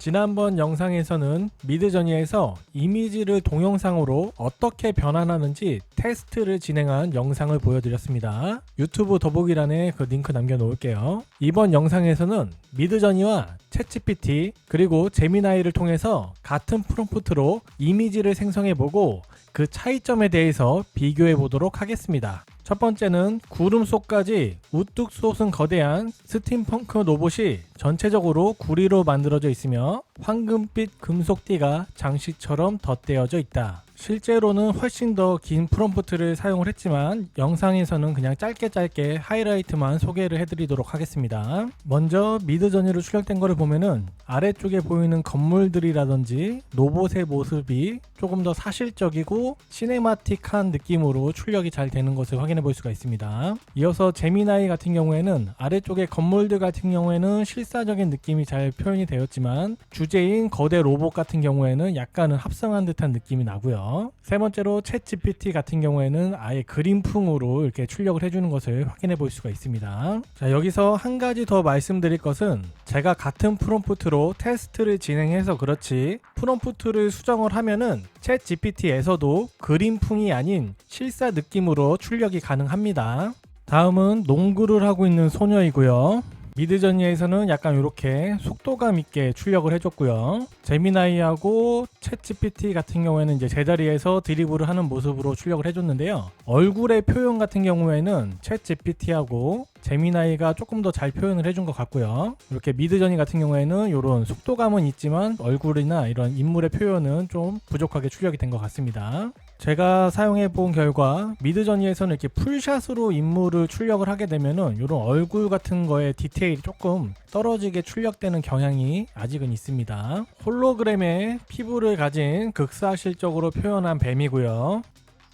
지난번 영상에서는 미드저니에서 이미지를 동영상으로 어떻게 변환하는지 테스트를 진행한 영상을 보여드렸습니다. 유튜브 더보기란에 그 링크 남겨놓을게요. 이번 영상에서는 미드저니와 챗GPT 그리고 제미나이를 통해서 같은 프롬프트로 이미지를 생성해보고 그 차이점에 대해서 비교해 보도록 하겠습니다. 첫 번째는 구름 속까지 우뚝 솟은 거대한 스팀펑크 로봇이 전체적으로 구리로 만들어져 있으며 황금빛 금속띠가 장식처럼 덧대어져 있다. 실제로는 훨씬 더 긴 프롬프트를 사용을 했지만 영상에서는 그냥 짧게 짧게 하이라이트만 소개를 해드리도록 하겠습니다. 먼저 미드저니로 출력된 거를 보면은 아래쪽에 보이는 건물들이라든지 로봇의 모습이 조금 더 사실적이고 시네마틱한 느낌으로 출력이 잘 되는 것을 확인해 볼 수가 있습니다. 이어서 제미나이 같은 경우에는 아래쪽의 건물들 같은 경우에는 실사적인 느낌이 잘 표현이 되었지만 주제인 거대 로봇 같은 경우에는 약간은 합성한 듯한 느낌이 나고요. 세 번째로 챗 GPT 같은 경우에는 아예 그림풍으로 이렇게 출력을 해주는 것을 확인해 볼 수가 있습니다. 자 여기서 한 가지 더 말씀드릴 것은 제가 같은 프롬프트로 테스트를 진행해서 그렇지 프롬프트를 수정을 하면은 챗 GPT에서도 그림풍이 아닌 실사 느낌으로 출력이 가능합니다. 다음은 농구를 하고 있는 소녀이고요. 미드저니에서는 약간 이렇게 속도감 있게 출력을 해줬고요. 제미나이하고 챗GPT 같은 경우에는 이제 제자리에서 드리블을 하는 모습으로 출력을 해줬는데요. 얼굴의 표현 같은 경우에는 챗GPT하고 제미나이가 조금 더 잘 표현을 해준 것 같고요. 이렇게 미드저니 같은 경우에는 이런 속도감은 있지만 얼굴이나 이런 인물의 표현은 좀 부족하게 출력이 된 것 같습니다. 제가 사용해 본 결과 미드저니에서는 이렇게 풀샷으로 인물을 출력을 하게 되면은 이런 얼굴 같은 거에 디테일이 조금 떨어지게 출력되는 경향이 아직은 있습니다. 홀로그램의 피부를 가진 극사실적으로 표현한 뱀이고요.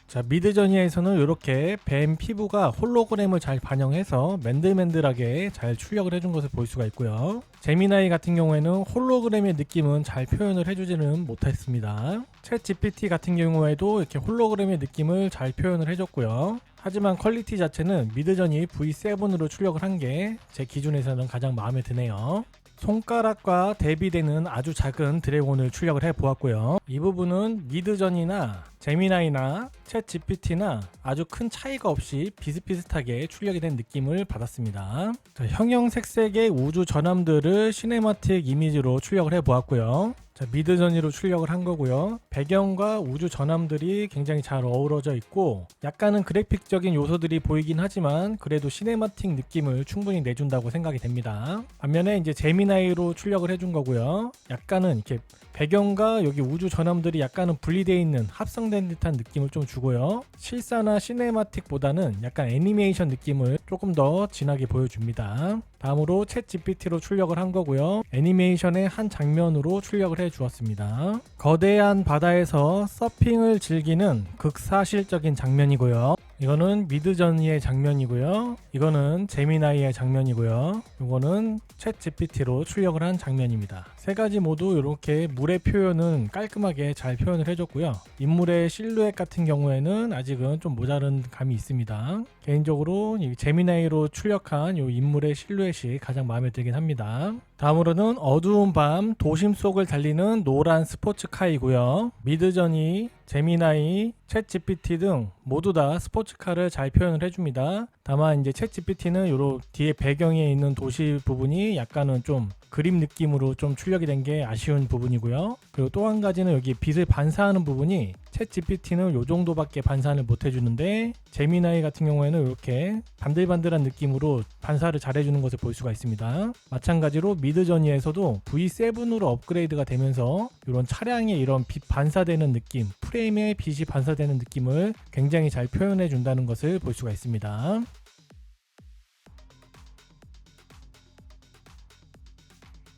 자 미드저니에서는 이렇게 뱀 피부가 홀로그램을 잘 반영해서 맨들맨들하게 잘 출력을 해준 것을 볼 수가 있고요. 제미나이 같은 경우에는 홀로그램의 느낌은 잘 표현을 해주지는 못했습니다. 챗 GPT 같은 경우에도 이렇게 홀로그램의 느낌을 잘 표현을 해줬고요. 하지만 퀄리티 자체는 미드저니 V7으로 출력을 한 게 제 기준에서는 가장 마음에 드네요. 손가락과 대비되는 아주 작은 드래곤을 출력을 해 보았고요. 이 부분은 미드전이나 제미나이나 챗 GPT나 아주 큰 차이가 없이 비슷비슷하게 출력이 된 느낌을 받았습니다. 자, 형형 색색의 우주 전함들을 시네마틱 이미지로 출력을 해 보았고요. 자, 미드전이로 출력을 한 거고요. 배경과 우주 전함들이 굉장히 잘 어우러져 있고 약간은 그래픽적인 요소들이 보이긴 하지만 그래도 시네마틱 느낌을 충분히 내준다고 생각이 됩니다. 반면에 이제 제미나이로 출력을 해준 거고요. 약간은 이렇게 배경과 여기 우주 전함들이 약간은 분리되어 있는 합성된 듯한 느낌을 좀 주고요. 실사나 시네마틱보다는 약간 애니메이션 느낌을 조금 더 진하게 보여줍니다. 다음으로 챗 GPT로 출력을 한 거고요. 애니메이션의 한 장면으로 출력을 해 주었습니다. 거대한 바다에서 서핑을 즐기는 극사실적인 장면이고요. 이거는 미드저니의 장면이고요. 이거는 제미나이의 장면이고요. 이거는 챗 GPT로 출력을 한 장면입니다. 세 가지 모두 이렇게 물의 표현은 깔끔하게 잘 표현을 해줬고요. 인물의 실루엣 같은 경우에는 아직은 좀 모자른 감이 있습니다. 개인적으로 이 제미나이로 출력한 이 인물의 실루엣이 가장 마음에 들긴 합니다. 다음으로는 어두운 밤 도심 속을 달리는 노란 스포츠카이고요. 미드저니, 제미나이, 챗 GPT 등 모두 다 스포츠카를 잘 표현을 해줍니다. 다만 이제 챗 GPT는 요런 뒤에 배경에 있는 도시 부분이 약간은 좀 그림 느낌으로 좀 출력 이 된 게 아쉬운 부분이고요. 그리고 또 한 가지는 여기 빛을 반사하는 부분이 챗 GPT는 요 정도밖에 반사를 못 해주는데 제미나이 같은 경우에는 이렇게 반들반들한 느낌으로 반사를 잘 해주는 것을 볼 수가 있습니다. 마찬가지로 미드저니에서도 V7으로 업그레이드가 되면서 이런 차량의 이런 빛 반사되는 느낌, 프레임에 빛이 반사되는 느낌을 굉장히 잘 표현해 준다는 것을 볼 수가 있습니다.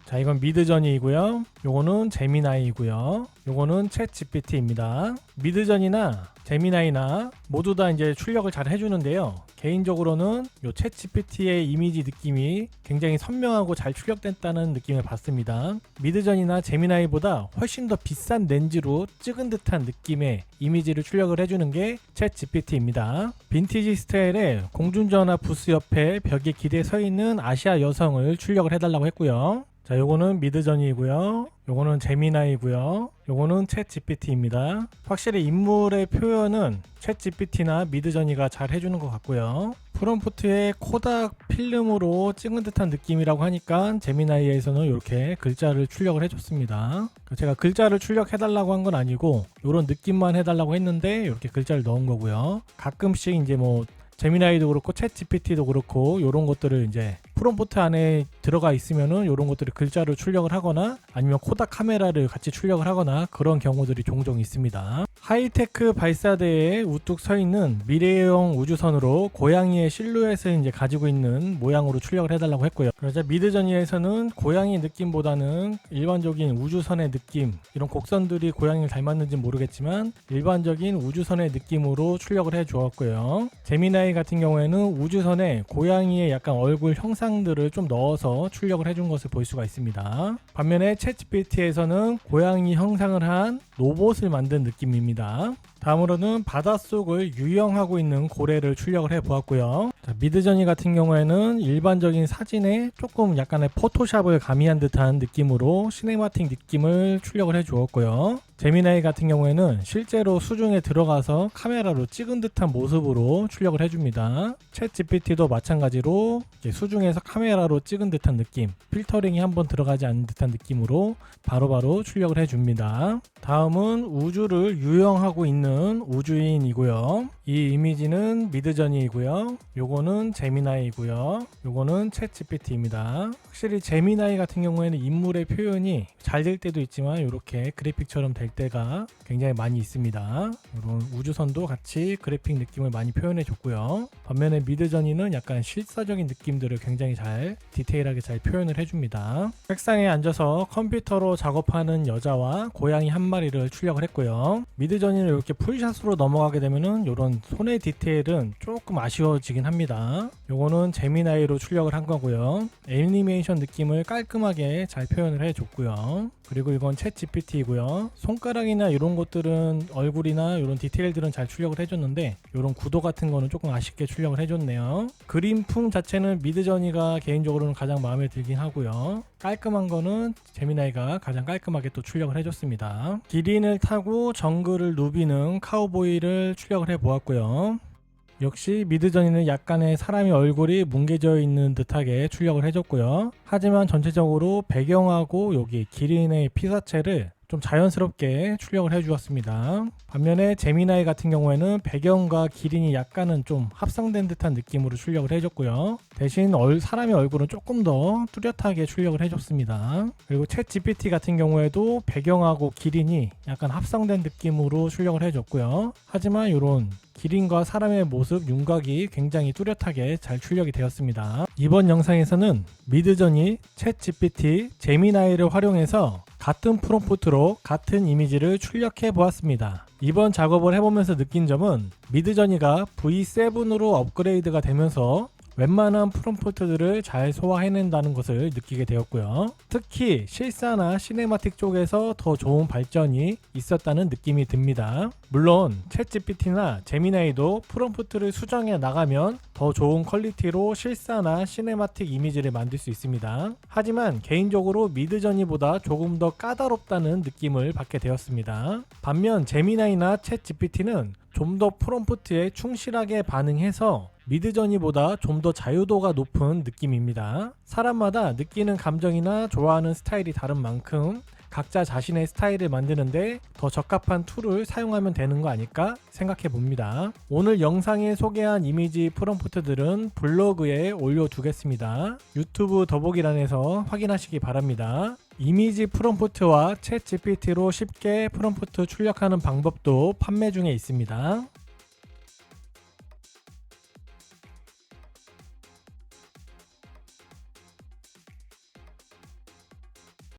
자, 이건 미드저니이고요. 요거는 제미나이이고요. 요거는 챗 GPT입니다. 미드전이나 제미나이나 모두 다 이제 출력을 잘 해주는데요. 개인적으로는 요챗 GPT의 이미지 느낌이 굉장히 선명하고 잘 출력됐다는 느낌을 받습니다. 미드전이나 제미나이보다 훨씬 더 비싼 렌즈로 찍은 듯한 느낌의 이미지를 출력을 해주는 게 챗 GPT입니다. 빈티지 스타일의 공중전화 부스 옆에 벽에 기대 서 있는 아시아 여성을 출력을 해달라고 했고요. 자, 요거는 미드저니이고요. 요거는 제미나이고요. 요거는 챗 GPT입니다. 확실히 인물의 표현은 챗 GPT나 미드저니가 잘 해주는 것 같고요. 프롬프트에 코닥 필름으로 찍은 듯한 느낌이라고 하니까 제미나이에서는 이렇게 글자를 출력을 해줬습니다. 제가 글자를 출력해달라고 한 건 아니고 이런 느낌만 해달라고 했는데 이렇게 글자를 넣은 거고요. 가끔씩 이제 뭐 제미나이도 그렇고 챗 GPT도 그렇고 이런 것들을 이제 프롬프트 안에 들어가 있으면은 이런 것들을 글자로 출력을 하거나 아니면 코닥 카메라를 같이 출력을 하거나 그런 경우들이 종종 있습니다. 하이테크 발사대에 우뚝 서 있는 미래형 우주선으로 고양이의 실루엣을 이제 가지고 있는 모양으로 출력을 해달라고 했고요. 그러자 미드저니에서는 고양이 느낌보다는 일반적인 우주선의 느낌 이런 곡선들이 고양이를 닮았는지 모르겠지만 일반적인 우주선의 느낌으로 출력을 해 주었고요. 제미나이 같은 경우에는 우주선에 고양이의 약간 얼굴 형상 들을 좀 넣어서 출력을 해준 것을 볼 수가 있습니다. 반면에 챗GPT에서는 고양이 형상을 한 로봇을 만든 느낌입니다. 다음으로는 바닷속을 유영하고 있는 고래를 출력을 해 보았고요. 자, 미드저니 같은 경우에는 일반적인 사진에 조금 약간의 포토샵을 가미한 듯한 느낌으로 시네마틱 느낌을 출력을 해 주었고요. 제미나이 같은 경우에는 실제로 수중에 들어가서 카메라로 찍은 듯한 모습으로 출력을 해줍니다. 챗 GPT도 마찬가지로 이렇게 수 중에서 카메라로 찍은 듯한 느낌, 필터링이 한번 들어가지 않는 듯한 느낌으로 바로 바로 출력을 해줍니다. 다음은 우주를 유영하고 있는 우주인이고요. 이 이미지는 미드저니이고요. 요거는 제미나이고요. 요거는 챗 GPT입니다. 확실히 제미나이 같은 경우에는 인물의 표현이 잘 될 때도 있지만 이렇게 그래픽처럼 될 때가 굉장히 많이 있습니다. 이런 우주선도 같이 그래픽 느낌을 많이 표현해 줬고요. 반면에 미드저니는 약간 실사적인 느낌들을 굉장히 잘 디테일하게 잘 표현을 해줍니다. 책상에 앉아서 컴퓨터로 작업하는 여자와 고양이 한 마리를 출력을 했고요. 미드저니는 이렇게 풀샷으로 넘어가게 되면은 이런 손의 디테일은 조금 아쉬워지긴 합니다. 요거는 제미나이로 출력을 한 거고요. 애니메이션 느낌을 깔끔하게 잘 표현을 해줬고요. 그리고 이건 챗 GPT이고요. 손가락이나 이런 것들은 얼굴이나 이런 디테일들은 잘 출력을 해줬는데 이런 구도 같은 거는 조금 아쉽게 출력을 해줬네요. 그림풍 자체는 미드저니가 개인적으로는 가장 마음에 들긴 하고요. 깔끔한 거는 제미나이가 가장 깔끔하게 또 출력을 해줬습니다. 기린을 타고 정글을 누비는 카우보이를 출력을 해보았고요. 역시 미드전이는 약간의 사람의 얼굴이 뭉개져 있는 듯하게 출력을 해줬고요. 하지만 전체적으로 배경하고 여기 기린의 피사체를 좀 자연스럽게 출력을 해주었습니다. 반면에 제미나이 같은 경우에는 배경과 기린이 약간은 좀 합성된 듯한 느낌으로 출력을 해줬고요. 대신 얼, 사람의 얼굴은 조금 더 뚜렷하게 출력을 해줬습니다. 그리고 챗 GPT 같은 경우에도 배경하고 기린이 약간 합성된 느낌으로 출력을 해줬고요. 하지만 이런 기린과 사람의 모습 윤곽이 굉장히 뚜렷하게 잘 출력이 되었습니다. 이번 영상에서는 미드전이 챗 GPT, 제미나이를 활용해서 같은 프롬프트로 같은 이미지를 출력해 보았습니다. 이번 작업을 해보면서 느낀 점은 미드저니가 V7으로 업그레이드가 되면서 웬만한 프롬프트들을 잘 소화해낸다는 것을 느끼게 되었고요. 특히 실사나 시네마틱 쪽에서 더 좋은 발전이 있었다는 느낌이 듭니다. 물론 챗GPT나 제미나이도 프롬프트를 수정해 나가면 더 좋은 퀄리티로 실사나 시네마틱 이미지를 만들 수 있습니다. 하지만 개인적으로 미드저니보다 조금 더 까다롭다는 느낌을 받게 되었습니다. 반면 제미나이나 챗GPT는 좀 더 프롬프트에 충실하게 반응해서 미드저니보다 좀 더 자유도가 높은 느낌입니다. 사람마다 느끼는 감정이나 좋아하는 스타일이 다른 만큼 각자 자신의 스타일을 만드는데 더 적합한 툴을 사용하면 되는 거 아닐까 생각해 봅니다. 오늘 영상에 소개한 이미지 프롬프트들은 블로그에 올려두겠습니다. 유튜브 더보기란에서 확인하시기 바랍니다. 이미지 프롬프트와 챗 GPT로 쉽게 프롬프트 출력하는 방법도 판매 중에 있습니다.